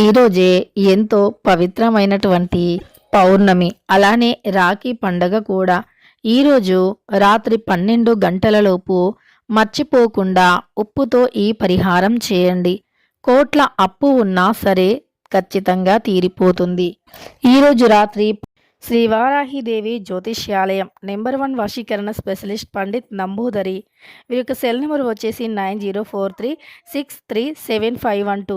ఈరోజే ఎంతో పవిత్రమైనటువంటి పౌర్ణమి అలానే రాఖీ పండగ కూడా. ఈరోజు రాత్రి పన్నెండు గంటలలోపు మర్చిపోకుండా ఉప్పుతో ఈ పరిహారం చేయండి. కోట్ల అప్పు ఉన్నా సరే ఖచ్చితంగా తీరిపోతుంది. ఈరోజు రాత్రి శ్రీ వారాహిదేవి జ్యోతిష్యాలయం నెంబర్ వన్ వశీకరణ స్పెషలిస్ట్ పండిత్ నంబూదరి వీరి యొక్క సెల్ నెంబర్ వచ్చేసి nine zero four three six three seven five one two.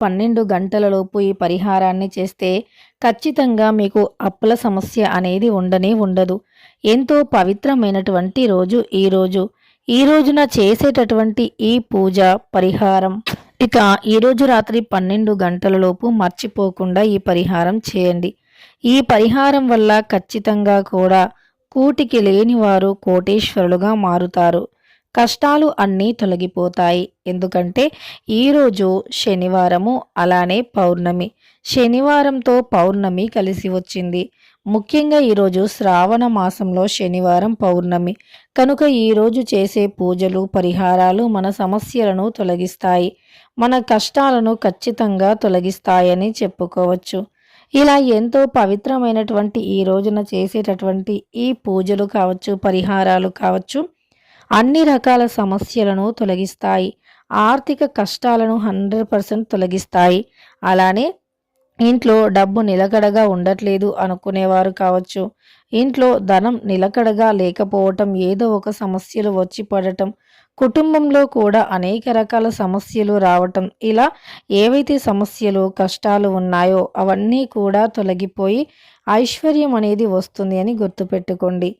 పన్నెండు గంటలలోపు ఈ పరిహారాన్ని చేస్తే ఖచ్చితంగా మీకు అప్పుల సమస్య అనేది ఉండనే ఉండదు. ఎంతో పవిత్రమైనటువంటి రోజు ఈ రోజు. ఈ రోజున చేసేటటువంటి ఈ పూజ పరిహారం ఇక ఈరోజు రాత్రి పన్నెండు గంటలలోపు మర్చిపోకుండా ఈ పరిహారం చేయండి. ఈ పరిహారం వల్ల ఖచ్చితంగా కూడా కూటికి లేని వారు కోటేశ్వరులుగా మారుతారు. కష్టాలు అన్నీ తొలగిపోతాయి. ఎందుకంటే ఈరోజు శనివారము అలానే పౌర్ణమి. శనివారంతో పౌర్ణమి కలిసి వచ్చింది. ముఖ్యంగా ఈరోజు శ్రావణ మాసంలో శనివారం పౌర్ణమి. కనుక ఈరోజు చేసే పూజలు పరిహారాలు మన సమస్యలను తొలగిస్తాయి. మన కష్టాలను ఖచ్చితంగా తొలగిస్తాయని చెప్పుకోవచ్చు. ఇలా ఎంతో పవిత్రమైనటువంటి ఈ రోజున చేసేటటువంటి ఈ పూజలు కావచ్చు పరిహారాలు కావచ్చు అన్ని రకాల సమస్యలను తొలగిస్తాయి. ఆర్థిక కష్టాలను హండ్రెడ్ పర్సెంట్ తొలగిస్తాయి. అలానే ఇంట్లో డబ్బు నిలకడగా ఉండట్లేదు అనుకునేవారు కావచ్చు. ఇంట్లో ధనం నిలకడగా లేకపోవటం ఏదో ఒక సమస్యలు వచ్చి పడటం కుటుంబంలో కూడా అనేక రకాల సమస్యలు రావటం ఇలా ఏవైతే సమస్యలు కష్టాలు ఉన్నాయో అవన్నీ కూడా తొలగిపోయి ఐశ్వర్యం అనేది వస్తుంది అని గుర్తుపెట్టుకోండి.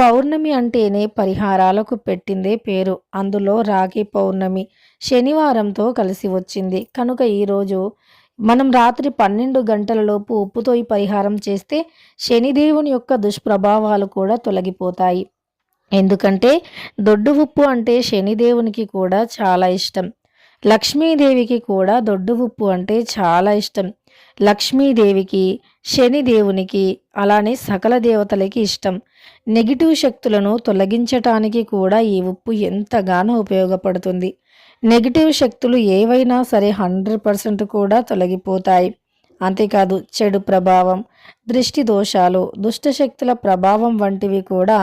పౌర్ణమి అంటేనే పరిహారాలకు పెట్టిందే పేరు. అందులో రాఖీ పౌర్ణమి శనివారంతో కలిసి వచ్చింది. కనుక ఈరోజు మనం రాత్రి పన్నెండు గంటలలోపు ఉప్పుతో ఈ పరిహారం చేస్తే శనిదేవుని యొక్క దుష్ప్రభావాలు కూడా తొలగిపోతాయి. ఎందుకంటే దొడ్డు ఉప్పు అంటే శనిదేవునికి కూడా చాలా ఇష్టం. లక్ష్మీదేవికి కూడా దొడ్డు ఉప్పు అంటే చాలా ఇష్టం. లక్ష్మీదేవికి శనిదేవునికి అలానే సకల దేవతలకి ఇష్టం. నెగిటివ్ శక్తులను తొలగించటానికి కూడా ఈ ఉప్పు ఎంతగానో ఉపయోగపడుతుంది. నెగిటివ్ శక్తులు ఏవైనా సరే హండ్రెడ్ పర్సెంట్ కూడా తొలగిపోతాయి. అంతేకాదు చెడు ప్రభావం దృష్టి దోషాలు దుష్టశక్తుల ప్రభావం వంటివి కూడా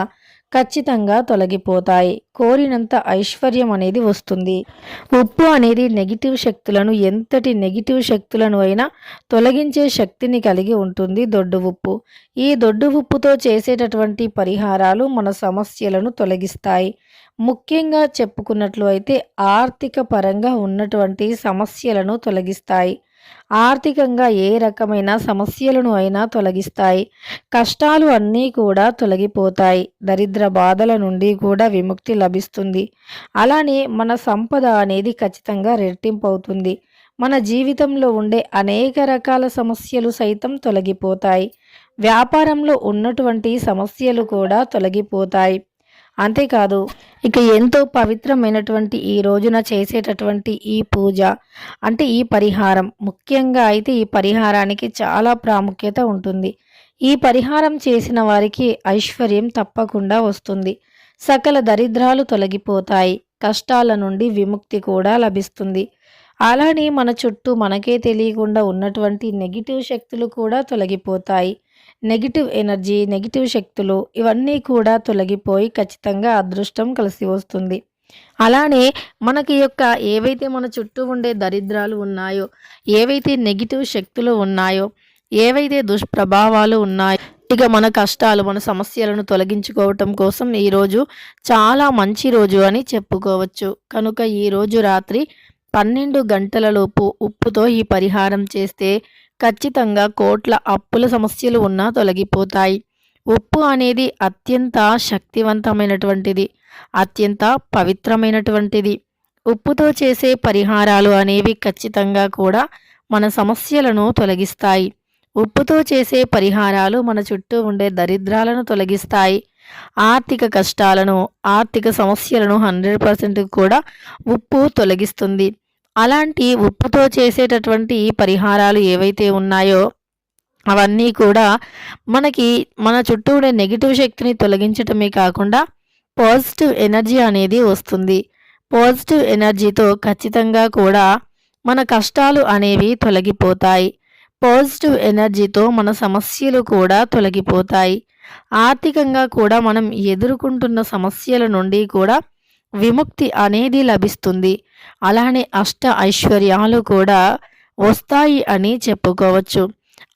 ఖచ్చితంగా తొలగిపోతాయి. కోరినంత ఐశ్వర్యం అనేది వస్తుంది. ఉప్పు అనేది నెగిటివ్ శక్తులను ఎంతటి నెగిటివ్ శక్తులను అయినా తొలగించే శక్తిని కలిగి ఉంటుంది దొడ్డు ఉప్పు. ఈ దొడ్డు ఉప్పుతో చేసేటటువంటి పరిహారాలు మన సమస్యలను తొలగిస్తాయి. ముఖ్యంగా చెప్పుకున్నట్లు అయితే ఆర్థిక పరంగా ఉన్నటువంటి సమస్యలను తొలగిస్తాయి. ఆర్థికంగా ఏ రకమైన సమస్యలను అయినా తొలగిస్తాయి. కష్టాలు అన్నీ కూడా తొలగిపోతాయి. దరిద్ర బాధల నుండి కూడా విముక్తి లభిస్తుంది. అలానే మన సంపద అనేది ఖచ్చితంగా రెట్టింపు అవుతుంది మన జీవితంలో ఉండే అనేక రకాల సమస్యలు సైతం తొలగిపోతాయి. వ్యాపారంలో ఉన్నటువంటి సమస్యలు కూడా తొలగిపోతాయి. అంతేకాదు ఇక ఎంతో పవిత్రమైనటువంటి ఈ రోజున చేసేటటువంటి ఈ పూజ అంటే ఈ పరిహారం. ముఖ్యంగా అయితే ఈ పరిహారానికి చాలా ప్రాముఖ్యత ఉంటుంది. ఈ పరిహారం చేసిన వారికి ఐశ్వర్యం తప్పకుండా వస్తుంది. సకల దరిద్రాలు తొలగిపోతాయి. కష్టాల నుండి విముక్తి కూడా లభిస్తుంది. అలానే మన చుట్టూ మనకే తెలియకుండా ఉన్నటువంటి నెగిటివ్ శక్తులు కూడా తొలగిపోతాయి. నెగిటివ్ ఎనర్జీ నెగిటివ్ శక్తులు ఇవన్నీ కూడా తొలగిపోయి ఖచ్చితంగా అదృష్టం కలిసి వస్తుంది. అలానే మనకి యొక్క ఏవైతే మన చుట్టూ ఉండే దరిద్రాలు ఉన్నాయో ఏవైతే నెగిటివ్ శక్తులు ఉన్నాయో ఏవైతే దుష్ప్రభావాలు ఉన్నాయో ఇక మన కష్టాలు మన సమస్యలను తొలగించుకోవటం కోసం ఈరోజు చాలా మంచి రోజు అని చెప్పుకోవచ్చు. కనుక ఈరోజు రాత్రి పన్నెండు గంటలలోపు ఉప్పుతో ఈ పరిహారం చేస్తే ఖచ్చితంగా కోట్ల అప్పుల సమస్యలు ఉన్నా తొలగిపోతాయి. ఉప్పు అనేది అత్యంత శక్తివంతమైనటువంటిది అత్యంత పవిత్రమైనటువంటిది. ఉప్పుతో చేసే పరిహారాలు అనేవి ఖచ్చితంగా కూడా మన సమస్యలను తొలగిస్తాయి. ఉప్పుతో చేసే పరిహారాలు మన చుట్టూ ఉండే దరిద్రాలను తొలగిస్తాయి. ఆర్థిక కష్టాలను ఆర్థిక సమస్యలను హండ్రెడ్ పర్సెంట్ కూడా ఉప్పు తొలగిస్తుంది. అలాంటి ఉప్పుతో చేసేటటువంటి పరిహారాలు ఏవైతే ఉన్నాయో అవన్నీ కూడా మనకి మన చుట్టూ ఉండే నెగిటివ్ శక్తిని తొలగించటమే కాకుండా పాజిటివ్ ఎనర్జీ అనేది వస్తుంది. పాజిటివ్ ఎనర్జీతో ఖచ్చితంగా కూడా మన కష్టాలు అనేవి తొలగిపోతాయి. పాజిటివ్ ఎనర్జీతో మన సమస్యలు కూడా తొలగిపోతాయి. ఆర్థికంగా కూడా మనం ఎదుర్కొంటున్న సమస్యల నుండి కూడా విముక్తి అనేది లభిస్తుంది. అలానే అష్ట ఐశ్వర్యాలు కూడా వస్తాయి అని చెప్పుకోవచ్చు.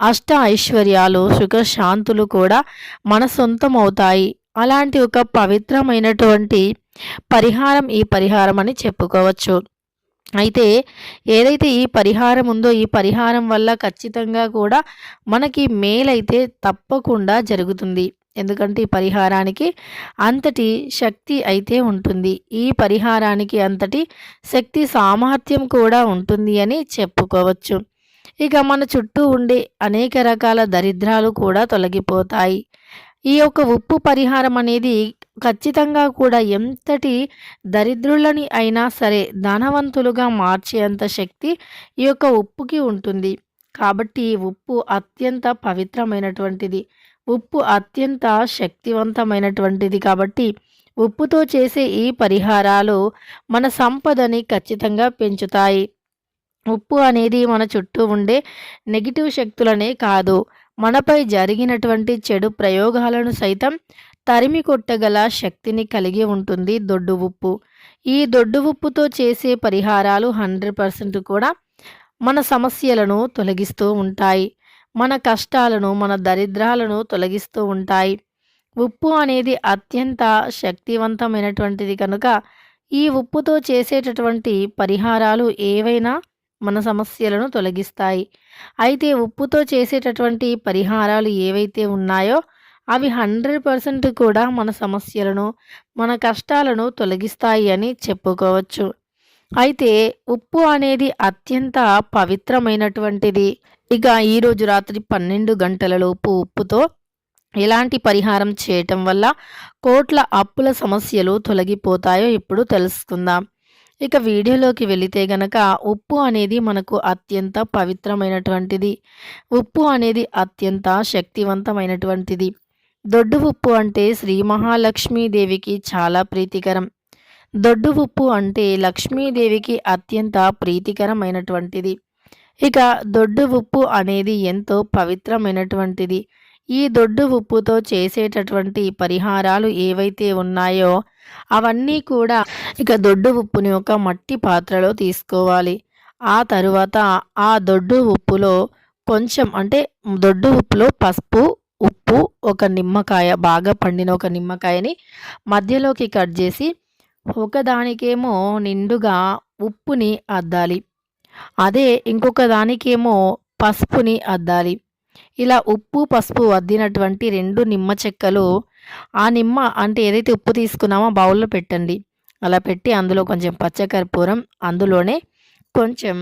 అష్ట ఐశ్వర్యాలు సుఖశాంతులు కూడా మన సొంతం అవుతాయి. అలాంటి ఒక పవిత్రమైనటువంటి పరిహారం ఈ పరిహారం అని చెప్పుకోవచ్చు. అయితే ఏదైతే ఈ పరిహారం ఉందో ఈ పరిహారం వల్ల ఖచ్చితంగా కూడా మనకి మేలైతే తప్పకుండా జరుగుతుంది. ఎందుకంటే ఈ పరిహారానికి అంతటి శక్తి అయితే ఉంటుంది. ఈ పరిహారానికి అంతటి శక్తి సామర్థ్యం కూడా ఉంటుంది అని చెప్పుకోవచ్చు. ఇక మన చుట్టూ ఉండే అనేక రకాల దరిద్రాలు కూడా తొలగిపోతాయి. ఈ యొక్క ఉప్పు పరిహారం అనేది ఖచ్చితంగా కూడా ఎంతటి దరిద్రులని అయినా సరే ధనవంతులుగా మార్చేంత శక్తి ఈ యొక్క ఉప్పుకి ఉంటుంది. కాబట్టి ఉప్పు అత్యంత పవిత్రమైనటువంటిది. ఉప్పు అత్యంత శక్తివంతమైనటువంటిది కాబట్టి ఉప్పుతో చేసే ఈ పరిహారాలు మన సంపదని ఖచ్చితంగా పెంచుతాయి. ఉప్పు అనేది మన చుట్టూ ఉండే నెగిటివ్ శక్తులనే కాదు. మనపై జరిగినటువంటి చెడు ప్రయోగాలను సైతం తరిమి కొట్టగల శక్తిని కలిగి ఉంటుంది దొడ్డు ఉప్పు. ఈ దొడ్డు ఉప్పుతో చేసే పరిహారాలు హండ్రెడ్ పర్సెంట్ కూడా మన సమస్యలను తొలగిస్తూ ఉంటాయి. మన కష్టాలను మన దరిద్రాలను తొలగిస్తూ ఉంటాయి. ఉప్పు అనేది అత్యంత శక్తివంతమైనటువంటిది కనుక ఈ ఉప్పుతో చేసేటటువంటి పరిహారాలు ఏవైనా మన సమస్యలను తొలగిస్తాయి. అయితే ఉప్పుతో చేసేటటువంటి పరిహారాలు ఏవైతే ఉన్నాయో అవి హండ్రెడ్ పర్సెంట్ కూడా మన సమస్యలను మన కష్టాలను తొలగిస్తాయి అని చెప్పుకోవచ్చు. అయితే ఉప్పు అనేది అత్యంత పవిత్రమైనటువంటిది. ఇక ఈరోజు రాత్రి పన్నెండు గంటలలోపు ఉప్పుతో ఎలాంటి పరిహారం చేయటం వల్ల కోట్ల అప్పుల సమస్యలు తొలగిపోతాయో ఇప్పుడు తెలుసుకుందాం. ఇక వీడియోలోకి వెళితే గనక ఉప్పు అనేది మనకు అత్యంత పవిత్రమైనటువంటిది. ఉప్పు అనేది అత్యంత శక్తివంతమైనటువంటిది. దొడ్డు ఉప్పు అంటే శ్రీ మహాలక్ష్మీదేవికి చాలా ప్రీతికరం. దొడ్డు ఉప్పు అంటే లక్ష్మీదేవికి అత్యంత ప్రీతికరమైనటువంటిది. ఇక దొడ్డు ఉప్పు అనేది ఎంతో పవిత్రమైనటువంటిది. ఈ దొడ్డు ఉప్పుతో చేసేటటువంటి పరిహారాలు ఏవైతే ఉన్నాయో అవన్నీ కూడా ఇక దొడ్డు ఉప్పుని ఒక మట్టి పాత్రలో తీసుకోవాలి. ఆ తరువాత ఆ దొడ్డు ఉప్పులో కొంచెం అంటే దొడ్డు ఉప్పులో పసుపు ఉప్పు ఒక నిమ్మకాయ బాగా పండిన ఒక నిమ్మకాయని మధ్యలోకి కట్ చేసి ఒకదానికేమో నిండుగా ఉప్పుని అద్దాలి. అదే ఇంకొక దానికేమో పసుపుని అద్దాలి. ఇలా ఉప్పు పసుపు అద్దినటువంటి రెండు నిమ్మ చెక్కలు ఆ నిమ్మ అంటే ఏదైతే ఉప్పు తీసుకున్నామో బౌల్లో పెట్టండి. అలా పెట్టి అందులో కొంచెం పచ్చకర్పూరం అందులోనే కొంచెం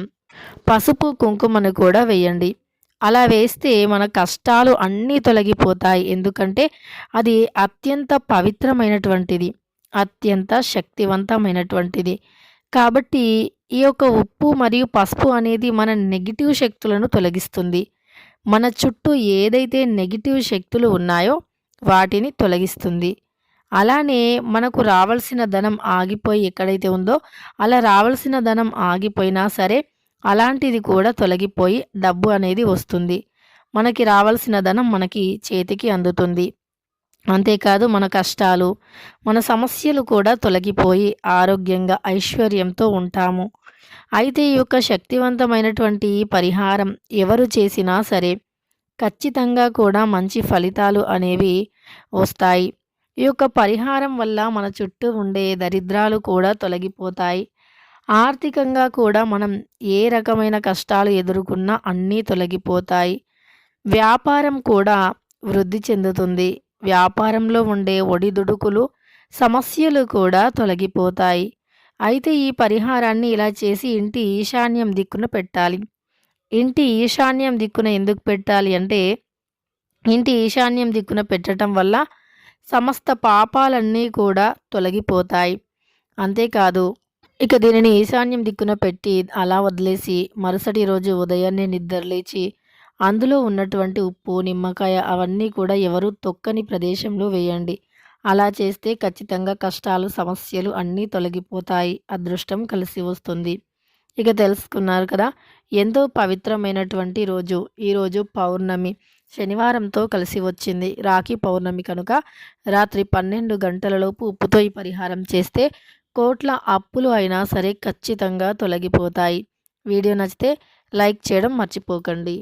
పసుపు కుంకుమను కూడా వేయండి. అలా వేస్తే మన కష్టాలు అన్నీ తొలగిపోతాయి. ఎందుకంటే అది అత్యంత పవిత్రమైనటువంటిది. అత్యంత శక్తివంతమైనటువంటిది. కాబట్టి ఈ యొక్క ఉప్పు మరియు పసుపు అనేది మన నెగిటివ్ శక్తులను తొలగిస్తుంది. మన చుట్టూ ఏదైతే నెగిటివ్ శక్తులు ఉన్నాయో వాటిని తొలగిస్తుంది. అలానే మనకు రావాల్సిన ధనం ఆగిపోయి ఎక్కడైతే ఉందో అలా రావాల్సిన ధనం ఆగిపోయినా సరే అలాంటిది కూడా తొలగిపోయి డబ్బు అనేది వస్తుంది. మనకి రావాల్సిన ధనం మనకి చేతికి అందుతుంది. అంతేకాదు మన కష్టాలు మన సమస్యలు కూడా తొలగిపోయి ఆరోగ్యంగా ఐశ్వర్యంతో ఉంటాము. అయితే ఈ యొక్క శక్తివంతమైనటువంటి పరిహారం ఎవరు చేసినా సరే ఖచ్చితంగా కూడా మంచి ఫలితాలు అనేవి వస్తాయి. ఈ యొక్క పరిహారం వల్ల మన చుట్టూ ఉండే దరిద్రాలు కూడా తొలగిపోతాయి. ఆర్థికంగా కూడా మనం ఏ రకమైన కష్టాలు ఎదుర్కొన్నా అన్నీ తొలగిపోతాయి. వ్యాపారం కూడా వృద్ధి చెందుతుంది. వ్యాపారంలో ఉండే ఒడిదుడుకులు సమస్యలు కూడా తొలగిపోతాయి. అయితే ఈ పరిహారాన్ని ఇలా చేసి ఇంటి ఈశాన్యం దిక్కున పెట్టాలి. ఇంటి ఈశాన్యం దిక్కున ఎందుకు పెట్టాలి అంటే ఇంటి ఈశాన్యం దిక్కున పెట్టడం వల్ల సమస్త పాపాలన్నీ కూడా తొలగిపోతాయి. అంతేకాదు ఇక దీనిని ఈశాన్యం దిక్కున పెట్టి అలా వదిలేసి మరుసటి రోజు ఉదయాన్నే నిద్రలేచి అందులో ఉన్నటువంటి ఉప్పు నిమ్మకాయ అవన్నీ కూడా ఎవరు తొక్కని ప్రదేశంలో వేయండి. అలా చేస్తే ఖచ్చితంగా కష్టాలు సమస్యలు అన్నీ తొలగిపోతాయి. అదృష్టం కలిసి వస్తుంది. ఇక తెలుసుకున్నారు కదా ఎంతో పవిత్రమైనటువంటి రోజు. ఈరోజు పౌర్ణమి. శనివారంతో కలిసి వచ్చింది. రాఖీ పౌర్ణమి కనుక రాత్రి పన్నెండు గంటలలోపు ఉప్పుతో ఈ పరిహారం చేస్తే కోట్ల అప్పులు అయినా సరే ఖచ్చితంగా తొలగిపోతాయి. వీడియో నచ్చితే లైక్ చేయడం మర్చిపోకండి.